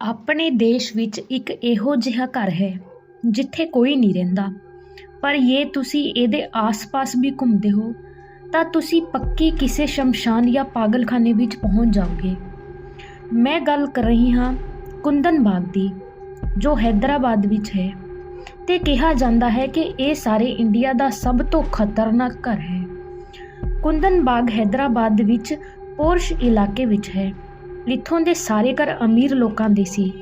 ਆਪਣੇ ਦੇਸ਼ ਵਿੱਚ ਇੱਕ ਇਹੋ ਜਿਹਾ ਘਰ ਹੈ, ਜਿੱਥੇ ਕੋਈ ਨਹੀਂ ਰਹਿੰਦਾ। ਪਰ ਜੇ ਤੁਸੀਂ ਇਹਦੇ ਆਸ-ਪਾਸ ਵੀ ਘੁੰਮਦੇ ਹੋ, ਤਾਂ ਤੁਸੀਂ ਪੱਕੀ ਕਿਸੇ ਸ਼ਮਸ਼ਾਨ ਜਾਂ ਪਾਗਲਖਾਨੇ ਵਿੱਚ ਪਹੁੰਚ ਜਾਓਗੇ। ਮੈਂ ਗੱਲ ਕਰ ਰਹੀ ਹਾਂ ਕੁੰਦਨ ਬਾਗ ਦੀ, ਜੋ ਹੈਦਰਾਬਾਦ ਵਿੱਚ ਹੈ, ਤੇ ਕਿਹਾ ਜਾਂਦਾ ਹੈ ਕਿ ਇਹ ਸਾਰੇ ਇੰਡੀਆ ਦਾ ਸਭ ਤੋਂ ਖਤਰਨਾਕ ਘਰ ਹੈ। ਕੁੰਦਨ ਬਾਗ ਹੈਦਰਾਬਾਦ ਵਿੱਚ ਪੋਰਸ਼ ਇਲਾਕੇ ਵਿੱਚ ਹੈ। ਇੱਥੋਂ ਦੇ ਸਾਰੇ ਘਰ ਅਮੀਰ ਲੋਕਾਂ ਦੇ ਸੀ।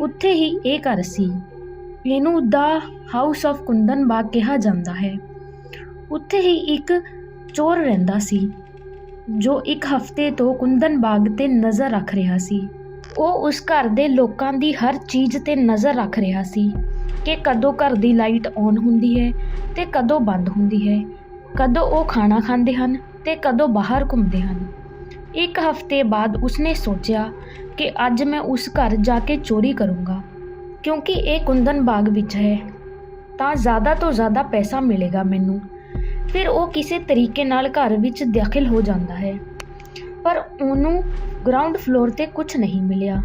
ਉੱਥੇ ਹੀ ਇਹ ਘਰ ਸੀ। ਇਹਨੂੰ ਦਾ ਹਾਊਸ ਆਫ ਕੁੰਦਨ ਬਾਗ ਕਿਹਾ ਜਾਂਦਾ ਹੈ। ਉੱਥੇ ਹੀ ਇੱਕ ਚੋਰ ਰਹਿੰਦਾ ਸੀ, ਜੋ ਇੱਕ ਹਫ਼ਤੇ ਤੋਂ ਕੁੰਦਨ ਬਾਗ ਤੇ ਨਜ਼ਰ ਰੱਖ ਰਿਹਾ ਸੀ। ਉਹ ਉਸ ਘਰ ਦੇ ਲੋਕਾਂ ਦੀ ਹਰ ਚੀਜ਼ ਤੇ ਨਜ਼ਰ ਰੱਖ ਰਿਹਾ ਸੀ ਕਿ ਕਦੋਂ ਘਰ ਦੀ ਲਾਈਟ ਔਨ ਹੁੰਦੀ ਹੈ ਤੇ ਕਦੋਂ ਬੰਦ ਹੁੰਦੀ ਹੈ, ਕਦੋਂ ਉਹ ਖਾਣਾ ਖਾਂਦੇ ਹਨ ਤੇ ਕਦੋਂ ਬਾਹਰ ਘੁੰਮਦੇ ਹਨ। ਇੱਕ ਹਫ਼ਤੇ ਬਾਅਦ ਉਸਨੇ ਸੋਚਿਆ ਕਿ ਅੱਜ ਮੈਂ ਉਸ ਘਰ ਜਾ ਕੇ ਚੋਰੀ ਕਰੂੰਗਾ, ਕਿਉਂਕਿ ਇਹ ਕੁੰਦਨ ਬਾਗ ਵਿੱਚ ਹੈ। ਤਾਂ ਜ਼ਿਆਦਾ ਤੋਂ ਜ਼ਿਆਦਾ ਪੈਸਾ ਮਿਲੇਗਾ ਮੈਨੂੰ। ਫਿਰ ਉਹ ਕਿਸੇ ਤਰੀਕੇ ਨਾਲ ਘਰ ਵਿੱਚ ਦਾਖਲ ਹੋ ਜਾਂਦਾ ਹੈ। ਪਰ ਉਹਨੂੰ ਗਰਾਊਂਡ ਫਲੋਰ ਤੇ ਕੁਝ ਨਹੀਂ ਮਿਲਿਆ।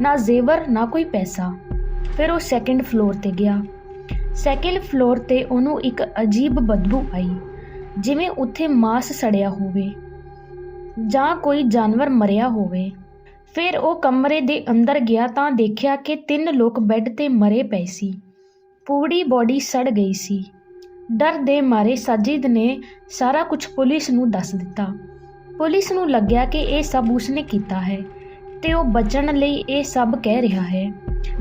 ਨਾ ਜ਼ੇਵਰ, ਨਾ ਕੋਈ ਪੈਸਾ। ਫਿਰ ਉਹ ਸੈਕੰਡ ਫਲੋਰ ਤੇ ਗਿਆ। ਸੈਕੰਡ ਫਲੋਰ ਤੇ ਉਹਨੂੰ ਇੱਕ ਅਜੀਬ ਬਦਬੂ ਆਈ, ਜਿਵੇਂ ਉੱਥੇ ਮਾਸ ਸੜਿਆ ਹੋਵੇ। ਜਾਂ ਕੋਈ ਜਾਨਵਰ ਮਰਿਆ ਹੋਵੇ। ਫਿਰ ਉਹ ਕਮਰੇ ਦੇ ਅੰਦਰ ਗਿਆ ਤਾਂ ਦੇਖਿਆ ਕਿ ਤਿੰਨ ਲੋਕ ਬੈੱਡ ਤੇ ਮਰੇ ਪਏ ਸੀ। ਪੂਰੀ ਬੋਡੀ ਸੜ ਗਈ ਸੀ। ਡਰ ਦੇ ਮਾਰੇ ਸਾਜਿਦ ਨੇ ਸਾਰਾ ਕੁਝ ਪੁਲਿਸ ਨੂੰ ਦੱਸ ਦਿੱਤਾ। ਪੁਲਿਸ ਨੂੰ ਲੱਗਿਆ ਕਿ ਇਹ ਸਭ ਉਸਨੇ ਕੀਤਾ ਹੈ ਤੇ ਉਹ ਬਚਣ ਲਈ ਇਹ ਸਭ ਕਹਿ ਰਿਹਾ ਹੈ।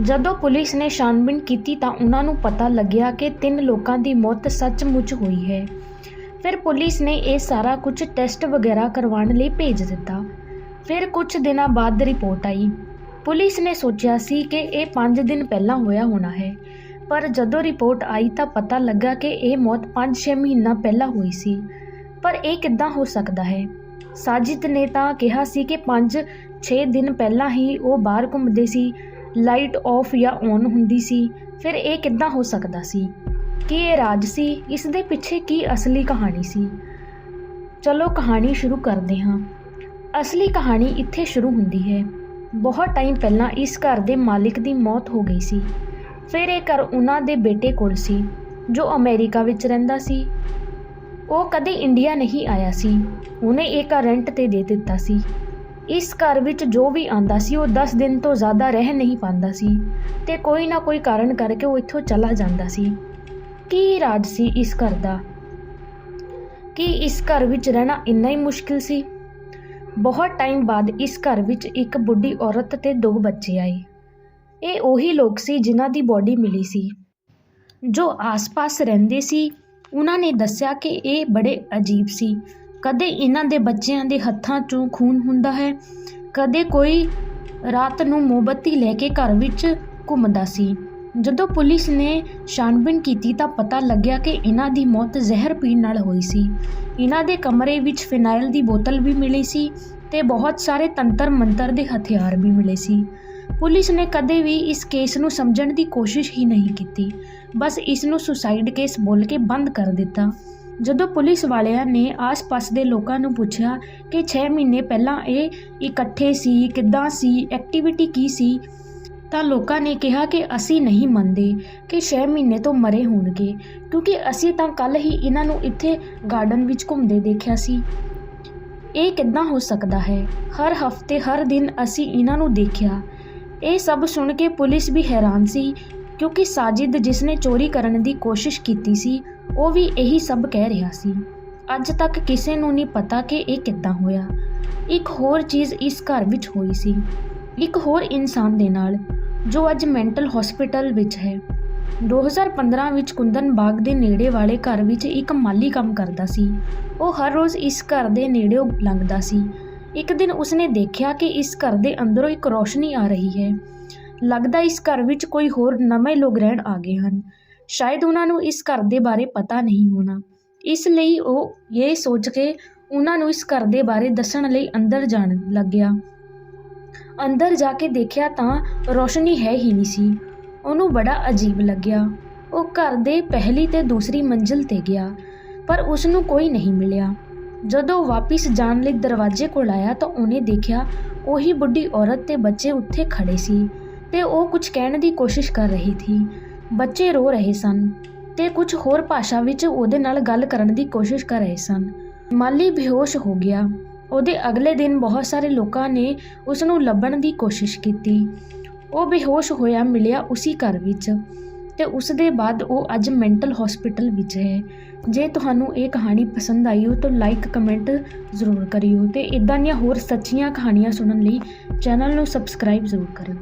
ਜਦੋਂ ਪੁਲਿਸ ਨੇ ਛਾਨਬੀਨ ਕੀਤੀ ਤਾਂ ਉਹਨਾਂ ਨੂੰ ਪਤਾ ਲੱਗਿਆ ਕਿ ਤਿੰਨ ਲੋਕਾਂ ਦੀ ਮੌਤ ਸੱਚਮੁੱਚ ਹੋਈ ਹੈ। ਫਿਰ ਪੁਲਿਸ ਨੇ ਇਹ ਸਾਰਾ ਕੁਝ ਟੈਸਟ ਵਗੈਰਾ ਕਰਵਾਉਣ ਲਈ ਭੇਜ ਦਿੱਤਾ। ਫਿਰ ਕੁਝ ਦਿਨਾਂ ਬਾਅਦ ਰਿਪੋਰਟ ਆਈ। ਪੁਲਿਸ ਨੇ ਸੋਚਿਆ ਸੀ ਕਿ ਇਹ 5 ਦਿਨ ਪਹਿਲਾਂ ਹੋਇਆ ਹੋਣਾ ਹੈ। ਪਰ ਜਦੋਂ ਰਿਪੋਰਟ ਆਈ ਤਾਂ ਪਤਾ ਲੱਗਾ ਕਿ ਇਹ ਮੌਤ 5-6 ਮਹੀਨਾ ਪਹਿਲਾਂ ਹੋਈ ਸੀ। ਪਰ ਇਹ ਕਿੱਦਾਂ ਹੋ ਸਕਦਾ ਹੈ? ਸਾਜਿਦ ਨੇ ਤਾਂ ਕਿਹਾ ਸੀ ਕਿ 5-6 ਦਿਨ ਪਹਿਲਾਂ ਹੀ ਉਹ ਬਾਹਰ ਘੁੰਮਦੇ ਸੀ, ਲਾਈਟ ਆਫ ਜਾਂ ਔਨ ਹੁੰਦੀ ਸੀ। ਫਿਰ ਇਹ ਕਿੱਦਾਂ ਹੋ ਸਕਦਾ ਸੀ? ਕੀ ਇਹ ਰਾਜ ਸੀ ਇਸ ਦੇ ਪਿੱਛੇ ਕੀ ਅਸਲੀ ਕਹਾਣੀ ਸੀ? ਚਲੋ ਕਹਾਣੀ ਸ਼ੁਰੂ ਕਰਦੇ ਹਾਂ। ਅਸਲੀ ਕਹਾਣੀ ਇੱਥੇ ਸ਼ੁਰੂ ਹੁੰਦੀ ਹੈ। ਬਹੁਤ ਟਾਈਮ ਪਹਿਲਾਂ ਇਸ ਘਰ ਦੇ ਮਾਲਿਕ ਦੀ ਮੌਤ ਹੋ ਗਈ ਸੀ। ਫਿਰ ਇਹ ਘਰ ਉਹਨਾਂ ਦੇ ਬੇਟੇ ਕੋਲ ਸੀ, ਜੋ ਅਮਰੀਕਾ ਵਿੱਚ ਰਹਿੰਦਾ ਸੀ। ਉਹ ਕਦੇ ਇੰਡੀਆ ਨਹੀਂ ਆਇਆ ਸੀ। ਉਹਨੇ ਇਹ ਘਰ ਰੈਂਟ ਤੇ ਦੇ ਦਿੱਤਾ ਸੀ। ਇਸ ਘਰ ਵਿੱਚ ਜੋ ਵੀ ਆਂਦਾ ਸੀ, ਉਹ 10 ਦਿਨ ਤੋਂ ਜ਼ਿਆਦਾ ਰਹਿ ਨਹੀਂ ਪਾਉਂਦਾ ਸੀ ਤੇ ਕੋਈ ਨਾ ਕੋਈ ਕਾਰਨ ਕਰਕੇ ਉਹ ਇੱਥੋਂ ਚਲਾ ਜਾਂਦਾ ਸੀ। ਕੀ ਰਾਜ ਸੀ ਇਸ ਘਰ ਦਾ? ਕੀ ਇਸ ਘਰ ਵਿੱਚ ਰਹਿਣਾ ਇੰਨਾ ਹੀ ਮੁਸ਼ਕਿਲ ਸੀ? ਬਹੁਤ ਟਾਈਮ ਬਾਅਦ ਇਸ ਘਰ ਵਿੱਚ ਇੱਕ ਬੁੱਢੀ ਔਰਤ ਤੇ ਦੋ ਬੱਚੇ ਆਏ। ਇਹ ਉਹੀ ਲੋਕ ਸੀ ਜਿਨ੍ਹਾਂ ਦੀ ਬੋਡੀ ਮਿਲੀ ਸੀ। ਜੋ ਆਸ-ਪਾਸ ਰਹਿੰਦੇ ਸੀ, ਉਹਨਾਂ ਨੇ ਦੱਸਿਆ ਕਿ ਇਹ ਬੜੇ ਅਜੀਬ ਸੀ। ਕਦੇ ਇਹਨਾਂ ਦੇ ਬੱਚਿਆਂ ਦੇ ਹੱਥਾਂ 'ਚੋਂ ਖੂਨ ਹੁੰਦਾ ਹੈ, ਕਦੇ ਕੋਈ ਰਾਤ ਨੂੰ ਮੋਮਬੱਤੀ ਲੈ ਕੇ ਘਰ ਵਿੱਚ ਘੁੰਮਦਾ ਸੀ। ਜਦੋਂ ਪੁਲਿਸ ਨੇ ਛਾਣਬੀਣ ਕੀਤੀ ਤਾਂ ਪਤਾ ਲੱਗਿਆ ਕਿ ਇਹਨਾਂ ਦੀ ਮੌਤ ਜ਼ਹਿਰ ਪੀਣ ਨਾਲ ਹੋਈ ਸੀ। ਇਹਨਾਂ ਦੇ ਕਮਰੇ ਵਿੱਚ ਫਿਨਾਈਲ ਦੀ ਬੋਤਲ ਵੀ ਮਿਲੀ ਸੀ ਤੇ ਬਹੁਤ ਸਾਰੇ ਤੰਤਰ ਮੰਤਰ ਦੇ ਹਥਿਆਰ ਵੀ ਮਿਲੇ ਸੀ। ਪੁਲਿਸ ਨੇ ਕਦੇ ਵੀ ਇਸ ਕੇਸ ਨੂੰ ਸਮਝਣ ਦੀ ਕੋਸ਼ਿਸ਼ ਹੀ ਨਹੀਂ ਕੀਤੀ। ਬਸ ਇਸ ਨੂੰ ਸੁਸਾਈਡ ਕੇਸ ਬੋਲ ਕੇ ਬੰਦ ਕਰ ਦਿੱਤਾ। ਜਦੋਂ ਪੁਲਿਸ ਵਾਲਿਆਂ ਨੇ ਆਸ-ਪਾਸ ਦੇ ਲੋਕਾਂ ਨੂੰ ਪੁੱਛਿਆ ਕਿ 6 ਮਹੀਨੇ ਪਹਿਲਾਂ ਇਹ ਇਕੱਠੇ ਸੀ, ਕਿੱਦਾਂ ਸੀ ਐਕਟੀਵਿਟੀ ਕੀ ਸੀ ਤਾਂ ਲੋਕਾਂ ਨੇ ਕਿਹਾ ਕਿ ਅਸੀਂ ਨਹੀਂ ਮੰਨਦੇ ਕਿ 6 ਮਹੀਨੇ ਤੋਂ ਮਰੇ ਹੋਣਗੇ, ਕਿਉਂਕਿ ਅਸੀਂ ਤਾਂ ਕੱਲ ਹੀ ਇਹਨਾਂ ਨੂੰ ਇੱਥੇ ਗਾਰਡਨ ਵਿੱਚ ਘੁੰਮਦੇ ਦੇਖਿਆ ਸੀ। ਇਹ ਕਿੱਦਾਂ ਹੋ ਸਕਦਾ ਹੈ? ਹਰ ਹਫ਼ਤੇ, ਹਰ ਦਿਨ ਅਸੀਂ ਇਹਨਾਂ ਨੂੰ ਦੇਖਿਆ। ਇਹ ਸਭ ਸੁਣ ਕੇ ਪੁਲਿਸ ਵੀ ਹੈਰਾਨ ਸੀ, ਕਿਉਂਕਿ ਸਾਜਿਦ ਜਿਸ ਨੇ ਚੋਰੀ ਕਰਨ ਦੀ ਕੋਸ਼ਿਸ਼ ਕੀਤੀ ਸੀ, ਉਹ ਵੀ ਇਹੀ ਸਭ ਕਹਿ ਰਿਹਾ ਸੀ। ਅੱਜ ਤੱਕ ਕਿਸੇ ਨੂੰ ਨਹੀਂ ਪਤਾ ਕਿ ਇਹ ਕਿੱਦਾਂ ਹੋਇਆ। ਇੱਕ ਹੋਰ ਚੀਜ਼ ਇਸ ਘਰ ਵਿੱਚ ਹੋਈ ਸੀ। ਇੱਕ ਹੋਰ ਇਨਸਾਨ ਦੇ ਨਾਲ। ਜੋ ਅੱਜ ਮੈਂਟਲ ਹਸਪੀਟਲ ਵਿੱਚ ਹੈ। 2015 ਵਿੱਚ ਕੁੰਦਨ ਬਾਗ ਦੇ ਨੇੜੇ ਵਾਲੇ ਘਰ ਵਿੱਚ ਇੱਕ ਮਾਲੀ ਕੰਮ ਕਰਦਾ ਸੀ। ਉਹ ਹਰ ਰੋਜ਼ ਇਸ ਘਰ ਦੇ ਨੇੜਿਓਂ ਲੰਘਦਾ ਸੀ। ਇੱਕ ਦਿਨ ਉਸਨੇ ਦੇਖਿਆ ਕਿ ਇਸ ਘਰ ਦੇ ਅੰਦਰੋਂ ਇੱਕ ਰੋਸ਼ਨੀ ਆ ਰਹੀ ਹੈ। ਲੱਗਦਾ ਇਸ ਘਰ ਵਿੱਚ ਕੋਈ ਹੋਰ ਨਵੇਂ ਲੋਕ ਰਹਿਣ ਆ ਗਏ ਹਨ। ਸ਼ਾਇਦ ਉਹਨਾਂ ਨੂੰ ਇਸ ਘਰ ਦੇ ਬਾਰੇ ਪਤਾ ਨਹੀਂ ਹੋਣਾ। ਇਸ ਲਈ ਉਹ ਇਹ ਸੋਚ ਕੇ ਉਹਨਾਂ ਨੂੰ ਇਸ ਘਰ ਦੇ ਬਾਰੇ ਦੱਸਣ ਲਈ ਅੰਦਰ ਜਾਣ ਲੱਗਿਆ। ਅੰਦਰ ਜਾ ਕੇ ਦੇਖਿਆ ਤਾਂ ਰੋਸ਼ਨੀ ਹੈ ਹੀ ਨਹੀਂ ਸੀ। ਉਹਨੂੰ ਬੜਾ ਅਜੀਬ ਲੱਗਿਆ। ਉਹ ਘਰ ਦੇ ਪਹਿਲੀ ਤੇ ਦੂਸਰੀ ਮੰਜ਼ਿਲ ਤੇ ਗਿਆ, ਪਰ ਉਸ ਨੂੰ ਕੋਈ ਨਹੀਂ ਮਿਲਿਆ। ਜਦੋਂ ਵਾਪਿਸ ਜਾਣ ਲਈ ਦਰਵਾਜ਼ੇ ਕੋਲ ਆਇਆ ਤਾਂ ਉਹਨੇ ਦੇਖਿਆ, ਉਹੀ ਬੁੱਢੀ ਔਰਤ ਤੇ ਬੱਚੇ ਉੱਥੇ ਖੜੇ ਸੀ ਤੇ ਉਹ ਕੁਝ ਕਹਿਣ ਦੀ ਕੋਸ਼ਿਸ਼ ਕਰ ਰਹੀ ਸੀ। ਬੱਚੇ ਰੋ ਰਹੇ ਸਨ ਤੇ ਕੁਝ ਹੋਰ ਭਾਸ਼ਾ ਵਿੱਚ ਉਹਦੇ ਨਾਲ ਗੱਲ ਕਰਨ ਦੀ ਕੋਸ਼ਿਸ਼ ਕਰ ਰਹੇ ਸਨ। ਮਾਲੀ ਬੇਹੋਸ਼ ਹੋ ਗਿਆ। ਉਹਦੇ ਅਗਲੇ ਦਿਨ ਬਹੁਤ ਸਾਰੇ ਲੋਕਾਂ ਨੇ ਉਸ ਨੂੰ ਲੱਭਣ ਦੀ ਕੋਸ਼ਿਸ਼ ਕੀਤੀ। ਉਹ ਬੇਹੋਸ਼ ਹੋਇਆ ਮਿਲਿਆ ਉਸੇ ਘਰ ਵਿੱਚ ਤੇ ਉਸ ਦੇ ਬਾਅਦ ਉਹ ਅੱਜ ਮੈਂਟਲ ਹਸਪੀਟਲ ਵਿੱਚ ਹੈ। ਜੇ ਤੁਹਾਨੂੰ ਇਹ ਕਹਾਣੀ ਪਸੰਦ ਆਈ ਹੋ ਤਾਂ ਲਾਈਕ ਕਮੈਂਟ ਜ਼ਰੂਰ ਕਰਿਓ ਤੇ ਇਦਾਂ ਦੀਆਂ ਹੋਰ ਸੱਚੀਆਂ ਕਹਾਣੀਆਂ ਸੁਣਨ ਲਈ ਚੈਨਲ ਨੂੰ ਸਬਸਕ੍ਰਾਈਬ ਜ਼ਰੂਰ ਕਰਿਓ।